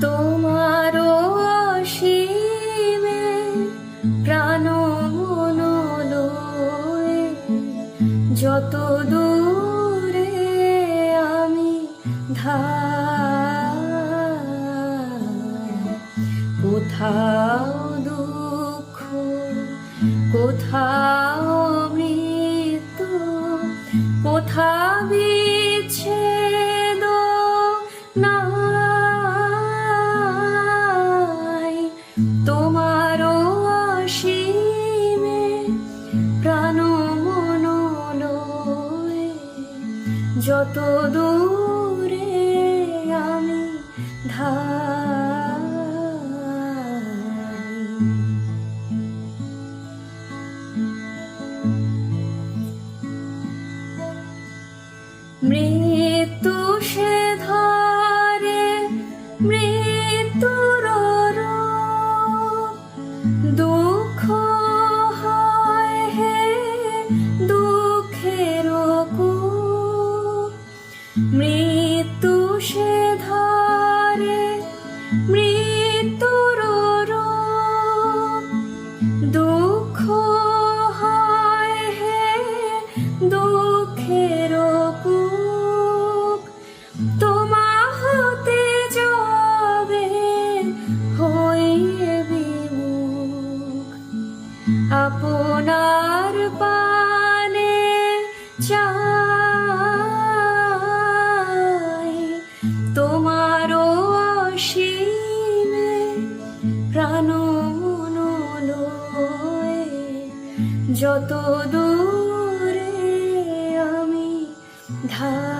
তোমারও অসীমে প্রাণ যত দূরে আমি ধার কোথাও দুঃখ কোথাও যত দূরে আমি ধাই। মৃত্যু সে ধরে মৃত্যুর দুঃখ হে দুঃখের তোমা হতে যাবে আপনার পানে চাই প্রাণ যত দূরে আমি ধাই